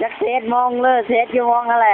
จักเซตมองเลยเซตอยู่มองอะไร